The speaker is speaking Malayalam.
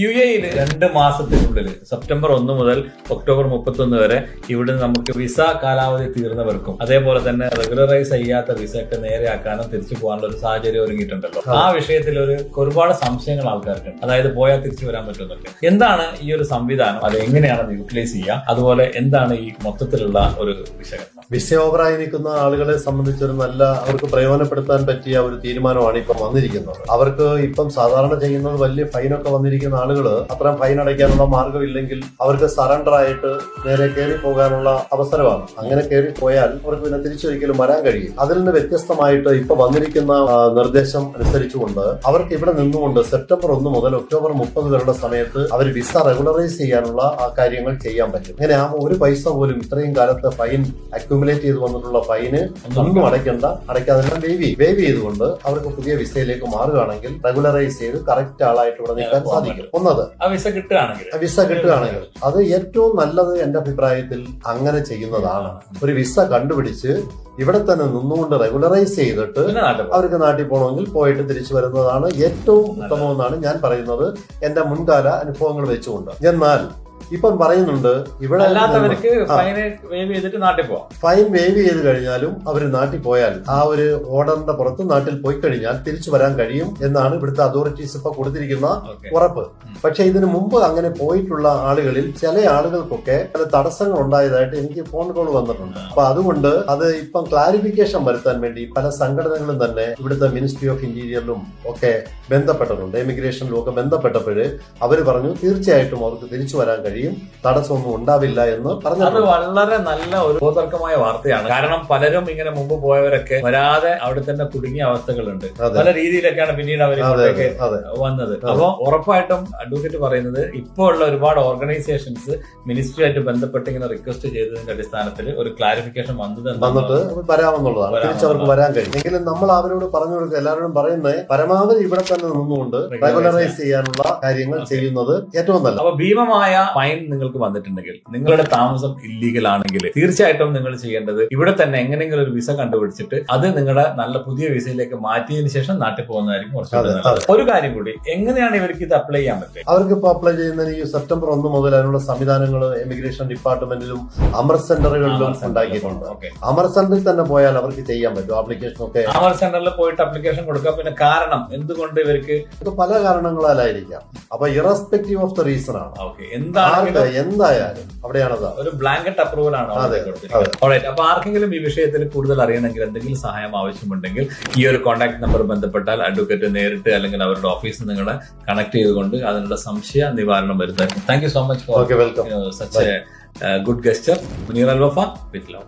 യു എയിൽ രണ്ട് മാസത്തിനുള്ളിൽ സെപ്റ്റംബർ ഒന്ന് മുതൽ ഒക്ടോബർ മുപ്പത്തൊന്ന് വരെ ഇവിടെ നമുക്ക് വിസ കാലാവധി തീർന്നവർക്കും. അതേപോലെ തന്നെ റെഗുലറൈസ് ചെയ്യാത്ത വിസ ഒക്കെ നേരെയാക്കാനും തിരിച്ചു പോകാനുള്ള ഒരു സാഹചര്യം ഒരുങ്ങിയിട്ടുണ്ടല്ലോ. ആ വിഷയത്തിൽ ഒരു ഒരുപാട് സംശയങ്ങൾ ആൾക്കാർക്ക് അതായത് പോയാൽ തിരിച്ചു വരാൻ പറ്റുന്നുണ്ട് എന്താണ് ഈ ഒരു സംവിധാനം? അത് എങ്ങനെയാണ് അത് യൂട്ടിലൈസ് ചെയ്യുക? അതുപോലെ എന്താണ് ഈ മൊത്തത്തിലുള്ള ഒരു വിശകലനം? വിസ ഓവറായി നിൽക്കുന്ന ആളുകളെ സംബന്ധിച്ച് ഒരു നല്ല അവർക്ക് പ്രയോജനപ്പെടുത്താൻ പറ്റിയ ഒരു തീരുമാനമാണ് ഇപ്പം വന്നിരിക്കുന്നത്. അവർക്ക് ഇപ്പം സാധാരണ ചെയ്യുന്നത് വലിയ ഫൈനൊക്കെ വന്നിരിക്കുന്ന ആളുകൾ അത്രയും ഫൈൻ അടയ്ക്കാനുള്ള മാർഗമില്ലെങ്കിൽ അവർക്ക് സറണ്ടർ ആയിട്ട് നേരെ കയറി പോകാനുള്ള അവസരമാണ്. അങ്ങനെ കയറി പോയാൽ അവർക്ക് പിന്നെ തിരിച്ചൊരിക്കലും വരാൻ കഴിയും അതിൽ നിന്ന് വ്യത്യസ്തമായിട്ട് ഇപ്പൊ വന്നിരിക്കുന്ന നിർദ്ദേശം അനുസരിച്ചുകൊണ്ട് അവർക്ക് ഇവിടെ നിന്നുകൊണ്ട് സെപ്റ്റംബർ ഒന്ന് മുതൽ ഒക്ടോബർ മുപ്പത് വരെയുള്ള സമയത്ത് അവർ വിസ റെഗുലറൈസ് ചെയ്യാനുള്ള ആ കാര്യങ്ങൾ ചെയ്യാൻ പറ്റും. ഇങ്ങനെ ആ ഒരു പൈസ പോലും ഇത്രയും കാലത്ത് ഫൈൻ അക്യുമുലേറ്റ് ചെയ്ത് വന്നിട്ടുള്ള ഫൈന് ഒന്നും അടയ്ക്കണ്ട. അടയ്ക്കാതെല്ലാം വേവ് വേവ് ചെയ്തുകൊണ്ട് അവർക്ക് പുതിയ വിസയിലേക്ക് മാറുകയാണെങ്കിൽ റെഗുലറൈസ് ചെയ്ത് കറക്റ്റ് ആളായിട്ട് ഇവിടെ നിൽക്കാൻ സാധിക്കും. ഒന്നത്. വിസ കിട്ടുകയാണെങ്കിൽ. വിസ കിട്ടുകയാണെങ്കിൽ. അത് ഏറ്റവും നല്ലത് എന്റെ അഭിപ്രായത്തിൽ അങ്ങനെ ചെയ്യുന്നതാണ്. ഒരു വിസ കണ്ടുപിടിച്ച് ഇവിടെ തന്നെ നിന്നുകൊണ്ട് റെഗുലറൈസ് ചെയ്തിട്ട്. അവർക്ക് നാട്ടിൽ പോകണമെങ്കിൽ പോയിട്ട് തിരിച്ചു വരുന്നതാണ് ഏറ്റവും ഉത്തമമെന്നാണ് ഞാൻ പറയുന്നത്. എന്റെ മുൻകാല അനുഭവങ്ങൾ വെച്ചുകൊണ്ട്. എന്നാൽ ഇപ്പം പറയുന്നുണ്ട് ഇവിടെ അല്ലാത്തവർക്ക്. ഫൈന് വേവ് ചെയ്തിട്ട് നാട്ടിൽ പോവാം. ഫൈൻ വേവ് ചെയ്ത് കഴിഞ്ഞാലും അവർ നാട്ടിൽ പോയാൽ ആ ഒരു ഓർഡറിന്റെ പുറത്ത് നാട്ടിൽ പോയി കഴിഞ്ഞാൽ തിരിച്ചു വരാൻ കഴിയും എന്നാണ് ഇവിടുത്തെ അതോറിറ്റീസ് ഇപ്പൊ കൊടുത്തിരിക്കുന്ന ഉറപ്പ്. പക്ഷെ ഇതിനു മുമ്പ് അങ്ങനെ പോയിട്ടുള്ള ആളുകളിൽ ചില ആളുകൾക്കൊക്കെ ചില തടസ്സങ്ങൾ ഉണ്ടായതായിട്ട് എനിക്ക് ഫോൺ കോൾ വന്നിട്ടുണ്ട്. അപ്പൊ അതുകൊണ്ട് അത് ഇപ്പം ക്ലാരിഫിക്കേഷൻ വരുത്താൻ വേണ്ടി പല സംഘടനകളും തന്നെ ഇവിടുത്തെ മിനിസ്ട്രി ഓഫ് ഇന്റീരിയറിലും ഒക്കെ ബന്ധപ്പെട്ടിട്ടുണ്ട് എമിഗ്രേഷനിലും ഒക്കെ ബന്ധപ്പെട്ടപ്പോൾ അവർ പറഞ്ഞു തീർച്ചയായിട്ടും അവർക്ക് തിരിച്ചു വരാൻ കഴിയും. തടസ്സമൊന്നും ഉണ്ടാവില്ല എന്ന് പറഞ്ഞു അത് വളരെ നല്ല ഒരു ബോധർക്കമായ വാർത്തയാണ്. കാരണം പലരും ഇങ്ങനെ മുമ്പ് പോയവരൊക്കെ വരാതെ അവിടെ തന്നെ കുടുങ്ങിയ അവസ്ഥകളുണ്ട്. പല രീതിയിലൊക്കെയാണ് പിന്നീട് അവർ ഇങ്ങോട്ടേക്ക് വന്നത്. അപ്പൊ ഉറപ്പായിട്ടും അഡ്വക്കേറ്റ് പറയുന്നത് ഇപ്പോ ഉള്ള ഒരുപാട് ഓർഗനൈസേഷൻസ് മിനിസ്ട്രിയായിട്ട് ബന്ധപ്പെട്ട് ഇങ്ങനെ റിക്വസ്റ്റ് ചെയ്തതിന്റെ അടിസ്ഥാനത്തിൽ ഒരു ക്ലാരിഫിക്കേഷൻ വന്നത് വന്നിട്ട് വരാമെന്നുള്ളതാണ്. തിരിച്ചവർക്ക് വരാൻ കഴിയും. എങ്കിലും നമ്മൾ അവരോട് പറഞ്ഞു കൊടുക്കുക എല്ലാവരോടും പറയുന്നത് പരമാവധി ഇവിടെ തന്നെ നിന്നുകൊണ്ട് റെഗുലറൈസ് ചെയ്യാനുള്ള കാര്യങ്ങൾ. ചെയ്യുന്നത് ഏറ്റവും നല്ലത്. അപ്പൊ ഭീമമായ ഫൈൻ നിങ്ങൾക്ക് വന്നിട്ടുണ്ടെങ്കിൽ നിങ്ങളുടെ താമസം ഇല്ലീഗൽ ആണെങ്കിൽ തീർച്ചയായിട്ടും നിങ്ങൾ ചെയ്യേണ്ടത് ഇവിടെ തന്നെ എങ്ങനെയെങ്കിലും ഒരു വിസ കണ്ടുപിടിച്ചിട്ട് അത് നിങ്ങളുടെ നല്ല പുതിയ വിസയിലേക്ക് മാറ്റിയതിനു ശേഷം നാട്ടിൽ പോകുന്നതായിരിക്കും കുറച്ചുകൂടി ഒരു കാര്യം കൂടി എങ്ങനെയാണ് ഇവർക്ക് ഇത് അപ്ലൈ ചെയ്യാൻ പറ്റുക? അവർക്ക് ഇപ്പോൾ അപ്ലൈ ചെയ്യുന്നതിന് ഈ സെപ്റ്റംബർ ഒന്ന് മുതൽ അതിനുള്ള സംവിധാനങ്ങൾ ഇമിഗ്രേഷൻ ഡിപ്പാർട്ട്മെന്റിലും അമർ സെന്ററുകളിലും ഉണ്ടാക്കിയിട്ടുണ്ട്. അമർ സെന്ററിൽ തന്നെ പോയാൽ അവർക്ക് ചെയ്യാൻ പറ്റും ആപ്ലിക്കേഷൻ ഒക്കെ. അമർ സെന്ററിൽ പോയിട്ട് അപ്ലിക്കേഷൻ കൊടുക്കുക പിന്നെ കാരണം എന്തുകൊണ്ട് ഇവർക്ക്? പല കാരണങ്ങളാലായിരിക്കാം. അപ്പൊ ഇറസ്പെക്റ്റീവ് ഓഫ് ദ റീസൺ ആണ്. എന്താണെങ്കിലും എന്തായാലും അവിടെയാണത്. ഒരു ബ്ലാങ്കറ്റ് അപ്രൂവൽ ആണ് അപ്പൊ ആർക്കെങ്കിലും ഈ വിഷയത്തിൽ കൂടുതൽ അറിയണമെങ്കിൽ എന്തെങ്കിലും സഹായം ആവശ്യമുണ്ടെങ്കിൽ ഈ ഒരു കോൺടാക്ട് നമ്പർ ബന്ധപ്പെട്ടാൽ അഡ്വക്കേറ്റ് നേരിട്ട് അല്ലെങ്കിൽ അവരുടെ ഓഫീസിൽ നിങ്ങളെ കണക്ട് ചെയ്തുകൊണ്ട് അതിനുള്ള സംശയ നിവാരണം വരുത്തായിരിക്കും thank you so much for welcome such good gesture Muneer Al Wafa with love